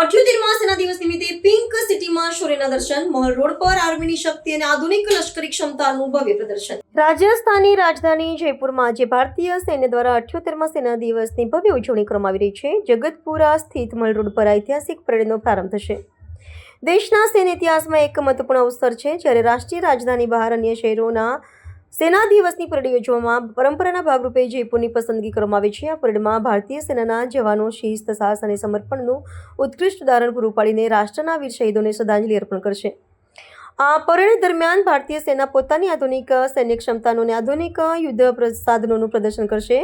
અઠ્યોતેરમાં સેના દિવસ નિમિત્તે પિંક સિટીમાં સૂર્યના દર્શન મોલ રોડ પર આર્મીની શક્તિ અને આધુનિક લશ્કરી ક્ષમતાનું ભવ્ય પ્રદર્શન. રાજસ્થાનની રાજધાની જયપુરમાં આજે ભારતીય સૈન્ય દ્વારા અઠ્યોતેરમાં સેના દિવસની ભવ્ય ઉજવણી કરવામાં આવી રહી છે. જગતપુરા સ્થિત મલ રોડ પર ઐતિહાસિક પરેડનો પ્રારંભ થશે. દેશના સૈન્ય ઇતિહાસમાં એક મહત્વપૂર્ણ અવસર છે. જ્યારે રાષ્ટ્રીય રાજધાની બહાર અન્ય શહેરોના સેના દિવસની પરેડ યોજવામાં પરંપરાના ભાગરૂપે જયપુરની પસંદગી કરવામાં આવી છે. આ પરેડમાં ભારતીય સેનાના જવાનો શિસ્ત, સાહસ અને સમર્પણનું ઉત્કૃષ્ટ ઉદાહરણ પૂરું પાડીને રાષ્ટ્રના વીર શહીદોને શ્રદ્ધાંજલિ અર્પણ કરશે. આ પરેડ દરમિયાન ભારતીય સેના પોતાની આધુનિક સૈન્ય ક્ષમતાનું અને આધુનિક યુદ્ધ સાધનોનું પ્રદર્શન કરશે.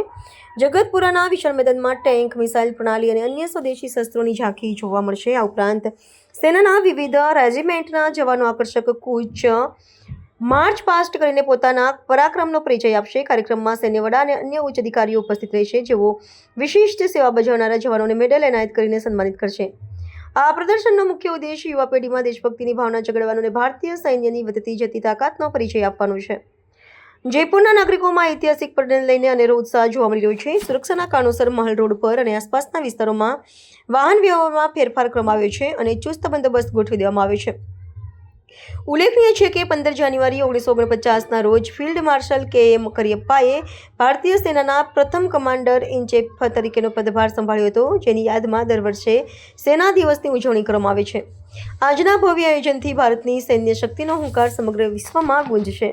જગતપુરાના વિશાળ મેદાનમાં ટેન્ક, મિસાઇલ પ્રણાલી અને અન્ય સ્વદેશી શસ્ત્રોની ઝાંખી જોવા મળશે. આ ઉપરાંત સેનાના વિવિધ રેજિમેન્ટના જવાનો આકર્ષક કૂચ માર્ચ પાસ્ટ કરીને પોતાના પરાક્રમનો પરિચય આપશે. કાર્યક્રમમાં સૈન્ય વડા અને અન્ય ઉચ્ચ અધિકારીઓ ઉપસ્થિત રહેશે, જેઓ વિશિષ્ટ સેવા બજાવનારા જવાનોને મેડલ એનાયત કરીને સન્માનિત કરશે. આ પ્રદર્શનનો મુખ્ય ઉદ્દેશ યુવા પેઢીમાં દેશભક્તિની ભાવના જગાડવાનો અને ભારતીય સૈન્યની વધતી જતી તાકાતનો પરિચય આપવાનો છે. જયપુરના નાગરિકોમાં ઐતિહાસિક પરેડને લઈને અનેરો ઉત્સાહ જોવા મળી રહ્યો છે. સુરક્ષાના કારણોસર મહલ રોડ પર અને આસપાસના વિસ્તારોમાં વાહન વ્યવહારમાં ફેરફાર કરવામાં આવ્યો છે અને ચુસ્ત બંદોબસ્ત ગોઠવી દેવામાં આવ્યો છે. ઉલ્લેખનીય છે કે પંદર જાન્યુઆરી ઓગણીસો ઓગણપચાસના રોજ ફિલ્ડ માર્શલ કે એમ કરિયપ્પાએ ભારતીય સેનાના પ્રથમ કમાન્ડર ઇન ચીફ તરીકેનો પદભાર સંભાળ્યો હતો, જેની યાદમાં દર વર્ષે સેના દિવસની ઉજવણી કરવામાં આવે છે. આજના ભવ્ય આયોજનથી ભારતની સૈન્ય શક્તિનો હુંકાર સમગ્ર વિશ્વમાં ગુંજશે.